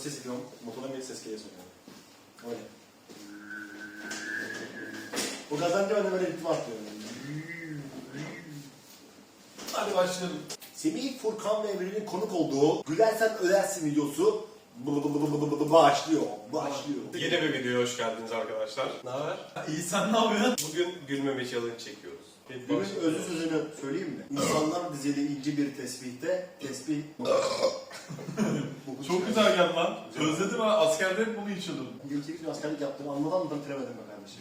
ses yapıyorum. Motordan bir ses geliyor sonra. Öyle. O kazanca ben de böyle ritmi atlıyorum. Hadi başlayalım. Semih Furkan ve Emre'nin konuk olduğu Gülersen Ölersin videosu başlıyor. Başlıyor. Yeni bir videoya hoş geldiniz arkadaşlar. Ne haber? İyi sen ne yapıyorsun? Bugün gülmeme challenge çekiyoruz. Bugün özü sözünü söyleyeyim mi? İnsanlar dizili ince bir tesbihte tesbih... Çok güzel geldi lan. Özledim ha. Askerde hep bunu içiyordum. Geçen gün askerlik yaptım. Anlamadan mı bitiremedim be kardeşim.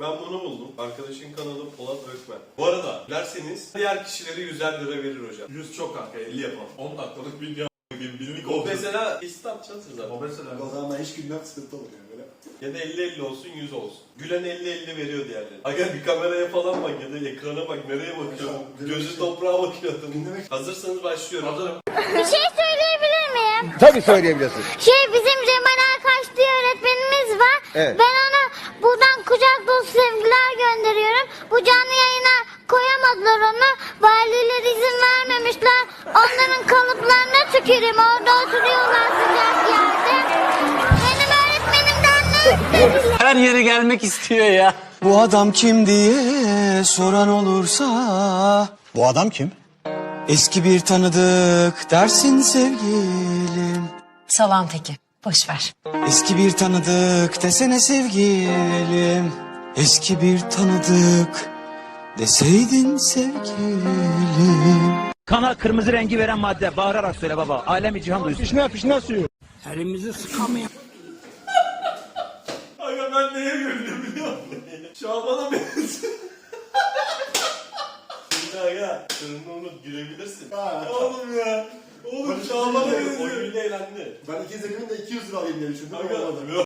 Ben bunu buldum. Arkadaşın kanalı Polat Ökmen. Bu arada derseniz diğer kişileri 100'er lira verir hocam. 100 çok kanka 50 yapalım. 10 dakikalık video a**ayım, birlik O oldu. mesela istat çalışır zaten. O mesela. O zaman ben hiç gülmem sıkıntı böyle. Ya da 50-50 olsun 100 olsun. Gülen 50-50 veriyor diğerleri. Aga bir kameraya falan bak ya da ekrana bak nereye bakıyor. Hocam, Gözü toprağa bakıyor adamın. Dinlemek- Hazırsanız başlıyorum. Hazırım. Bir şey söyleyebilir miyim? Tabii söyleyebilirsin. Şey bizim Cemal Akaş diye öğretmenimiz var. Evet. Ben ona buradan kucak dolusu sevgiler gönderiyorum. Bu canlı yayına koyamadılar onu. Valiler izin vermemişler. Onların kalıplarına tüküreyim. Orada oturuyorlar sıcak Her yere gelmek istiyor ya. Bu adam kim diye soran olursa Bu adam kim? Eski bir tanıdık dersin sevgilim Salam teki. Boş ver. Eski bir tanıdık desene sevgilim Eski bir tanıdık deseydin sevgilim Kana kırmızı rengi veren madde. Bağırarak söyle baba. Alemi cihan duysun. Pişne pişne suyu. Aga ben neye güldüm biliyor musun? Şaban'a benziyor. Şimdi aga sırrını unut gülebilirsin. Ha. Oğlum ya. Oğlum Şaban'a O benziyor. güyle eğlendi. Ben iki zekimim de 200 lira alayım diye düşündüm. Aga. ama olmadı.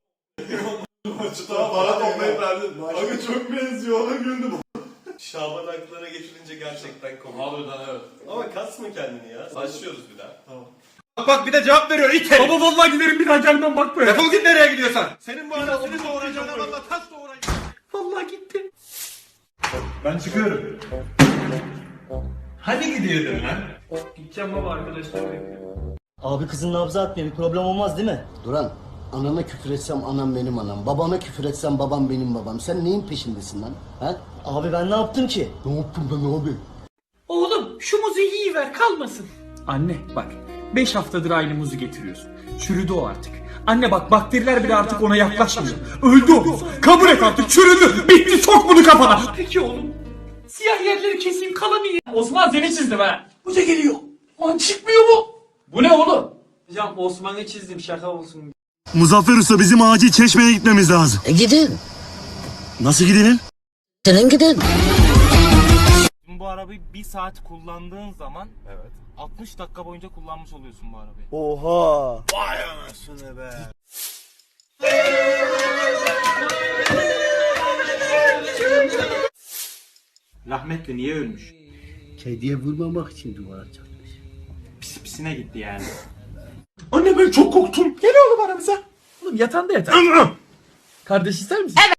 Daha para toplayıp verdin. Maç- Aga çok benziyor ona güldüm. Şaban aklına getirince gerçekten komik. Harbiden evet. Ama kasma kendini ya. Başlıyoruz bir daha. Bak bak bir de cevap veriyor it herif. Baba vallahi giderim bir daha gelmem bak böyle. Defol git nereye gidiyorsan. Senin bu anasını doğuracağına valla tas doğuracağım. Vallahi gitti. Ben çıkıyorum. Hani gidiyordun lan? Gideceğim baba arkadaşlar bekliyor. Abi kızın nabzı atmıyor. Bir problem olmaz değil mi? Duran, anana küfür etsem anam benim anam, babana küfür etsem babam benim babam. Sen neyin peşindesin lan? Ha? Abi ben ne yaptım ki? Ne yaptım ben abi? Oğlum şu muzu yiyiver kalmasın. Anne bak 5 haftadır aynı muzu getiriyorsun. Çürüdü o artık. Anne bak bakteriler bile artık ona yaklaşmıyor. Öldü o. Kabul et artık çürüdü. Bitti sok bunu kafana. Peki oğlum. Siyah yerleri keseyim kalanı Osman seni çizdim ha. Hoca geliyor. Lan çıkmıyor bu. Bu ne oğlum? Hocam Osman'ı çizdim şaka olsun. Muzaffer Usta bizim acil çeşmeye gitmemiz lazım. E gidin, Nasıl gidelim? senin gidin. Bu arabayı bir saat kullandığın zaman Evet. 60 dakika boyunca kullanmış oluyorsun bu arabayı. Oha Rahmetli niye ölmüş? Kediye vurmamak için duvara çarpmış. Pis pisine gitti yani. Anne ben çok korktum. Gel oğlum aramıza. Oğlum yatağında yatar. Kardeş ister misin? Evet.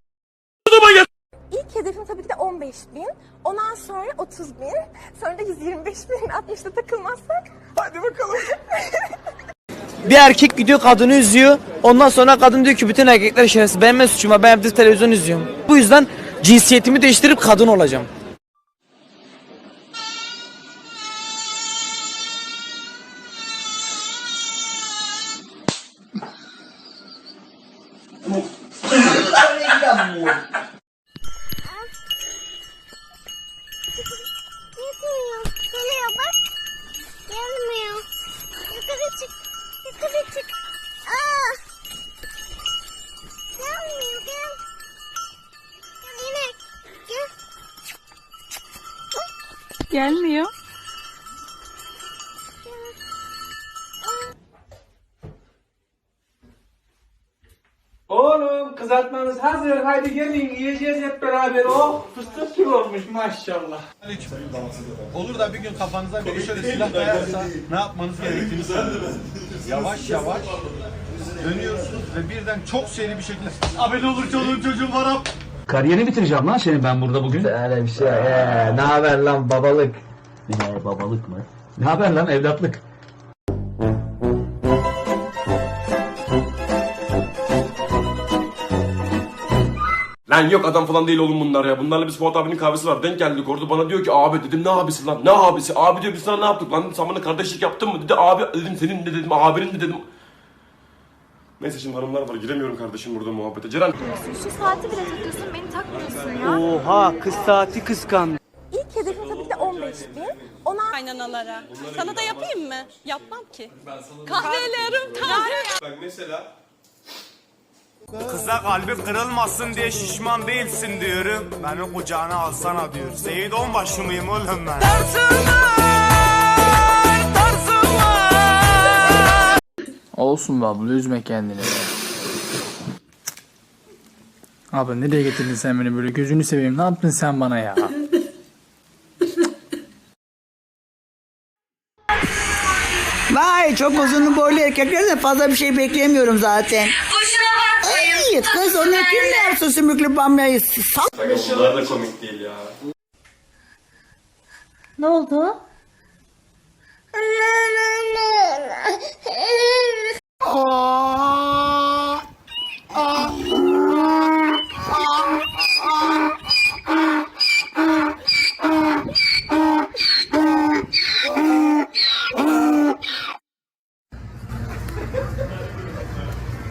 İlk hedefim tabii ki de 15 bin. Ondan sonra 30 bin. Sonra da 125 bin. 60'ta takılmazsak. Hadi bakalım. Bir erkek gidiyor kadını üzüyor Ondan sonra kadın diyor ki bütün erkekler şerefsiz Benim ne suçum var ben evde televizyon izliyorum Bu yüzden cinsiyetimi değiştirip kadın olacağım Oğlum kızartmanız hazır. Haydi gelin yiyeceğiz hep beraber. Oh fıstık gibi olmuş maşallah. Olur da bir gün kafanıza biri şöyle silah dayarsa ne yapmanız gerektiğini. Yavaş yavaş dönüyorsunuz ve birden çok seri bir şekilde Abi ne olur çoluğun çocuğun var ab. Kariyerini bitireceğim lan senin ben burada bugün. Öyle bir şey. Ee, ne haber lan babalık? Ne babalık mı? Ne haber lan evlatlık? Ben yok adam falan değil oğlum bunlar ya. Bunlarla biz Fuat abinin kahvesi var. Denk geldik orada bana diyor ki abi dedim ne abisi lan? Ne abisi? Abi diyor biz sana ne yaptık lan? Sen bana kardeşlik yaptın mı? Dedi abi dedim senin de dedim abinin de dedim. Neyse şimdi hanımlar var giremiyorum kardeşim burada muhabbete. Ceren Şu saati bile takıyorsun beni takmıyorsun ya. Oha kız saati kıskan. İlk hedefim tabii ki de 15 bin. Ondan Kaynanalara. Sana da yapayım mı? Yapmam ki. Kahvelerim taze. Bak mesela Kıza kalbi kırılmasın diye şişman değilsin diyorum. Beni kucağına alsana diyor. Seyit onbaşı mıyım oğlum ben? Olsun be abla üzme kendini. Abla nereye getirdin sen beni böyle gözünü seveyim ne yaptın sen bana ya? Vay çok uzun boylu erkeklerden fazla bir şey beklemiyorum zaten. Ay kız onu kim ne yapsın sümüklü bamyayı sal. bunlar da komik değil ya. Ne oldu?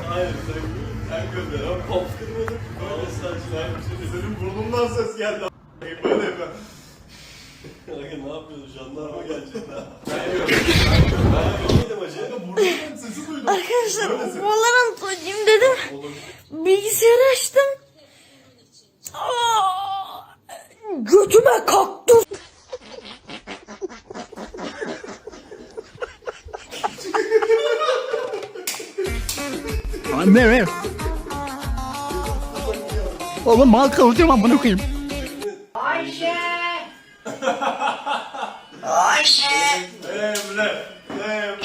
Hayır sen, sen gönder ama kopturmadık. Böyle saçlar. Senin burnundan ses geldi. Böyle yapıyor. Aga ne yapıyorsun? Jandarma gelecek ha. Ben yapıyorum. Ben yapıyorum. Neydim acı? Burnundan sesi duydum. Arkadaşlar Valorant oynayayım dedim. Bilgisayarı açtım. Götüme kalktı. Anne Oğlum mal kalacağım amına koyayım. Emre. Emre.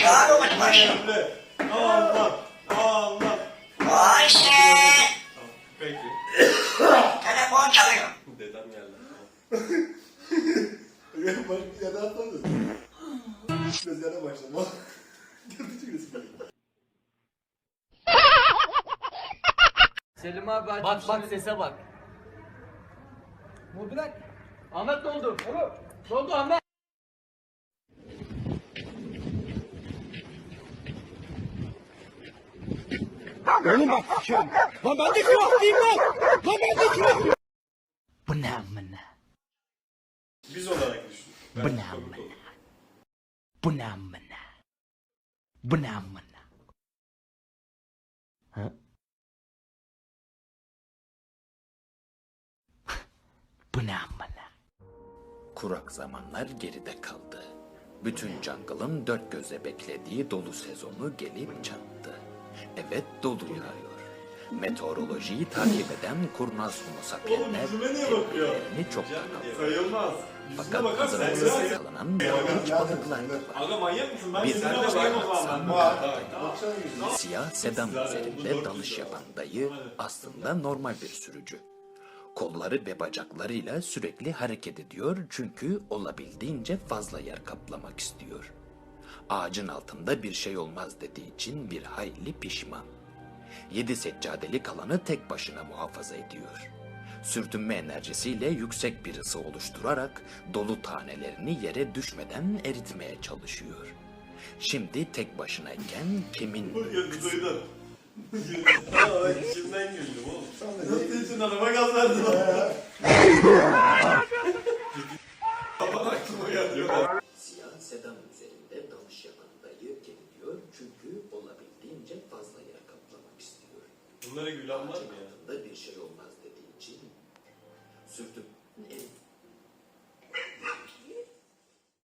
Emre. Allah. Allah. Peki. Telefon çalıyor. Dedem geldi. Bak ya da atladın. Biraz yana başlama. Selim abi Bak bak sese bak. Bu bırak. Ahmet ne oldu? Oğlum. Ne oldu Ahmet? Oğlum bak. Lan ben de külahlıyım lan. Lan ben de külahlıyım. Bu ne amına? Biz olarak düşün. Bu ne amına? Bu ne amına? Bu ne amına? Bu ne amına? Kurak zamanlar geride kaldı. Bütün jungle'ın dört göze beklediği dolu sezonu gelip çattı. Evet dolu yağıyor. Meteorolojiyi takip eden kurnaz homo sapienler tedbirlerini çoktan aldı. Fakat bakarsan hazırlıksız yakalanan korkunç balıklar da var. Aga manyak mısın? Ben Bir baksan Siyah sedan üzerinde dalış yapan dayı aslında normal bir sürücü. Kolları ve bacaklarıyla sürekli hareket ediyor çünkü olabildiğince fazla yer kaplamak istiyor. Ağacın altında bir şey olmaz dediği için bir hayli pişman. Yedi seccadelik alanı tek başına muhafaza ediyor. Sürtünme enerjisiyle yüksek bir ısı oluşturarak dolu tanelerini yere düşmeden eritmeye çalışıyor. Şimdi tek başınayken. Aa, içimden güldüm oğlum. Nasıl için araba gaz verdin